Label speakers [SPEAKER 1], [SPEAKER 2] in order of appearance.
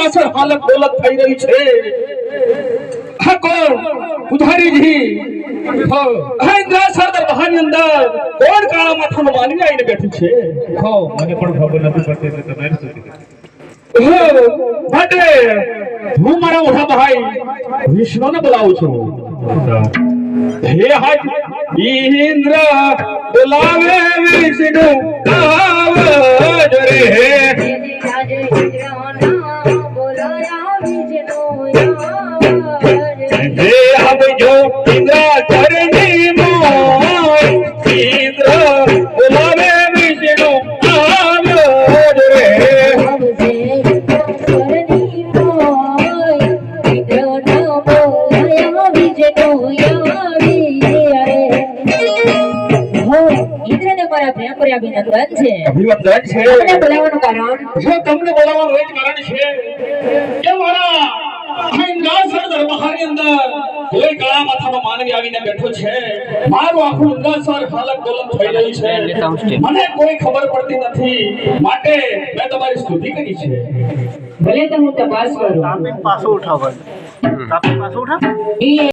[SPEAKER 1] હાલત દોલત થઈ રહી છે. હા કોણ? ઉધારીજી હો. હા ઇન્દ્રા સરદાર બહારની અંદર કોણ કાળા માથાનો માનવી આવીને બેઠું છે. હો.
[SPEAKER 2] મને પણ ખબર નથી પડતી એટલે તમારે શું
[SPEAKER 1] હો માટે હું મારા મોટા ભાઈ વિષ્ણુને બોલાવું છું. હે. હાજ ઇન્દ્ર બોલાવે વિષ્ણુ હે આવજો ઇન્દ્ર ચરણી મોય ઇન્દ્ર બોલાવે વિષ્ણુ રે.
[SPEAKER 3] અભિનંદન છે.
[SPEAKER 1] અભિવંદન છે.
[SPEAKER 3] તમને બોલાવવાનું કારણ?
[SPEAKER 1] જો તમને બોલાવવાનું એ કારણ છે. કે મારા અહિંસાસર દરબારની અંદર કોઈ કાળા માથાનો માનવી આવીને બેઠો છે. મારું આખું ઉલ્લાસર હાલત ડોલત થઈ રહ્યું છે. મને કોઈ ખબર પડતી નથી. માટે મેં તમારી સ્તુતિ કરી છે.
[SPEAKER 3] ભલે તમે તપાસ કરું.
[SPEAKER 2] પાછો ઉઠાવો તાપી પાછું ઉઠાવ.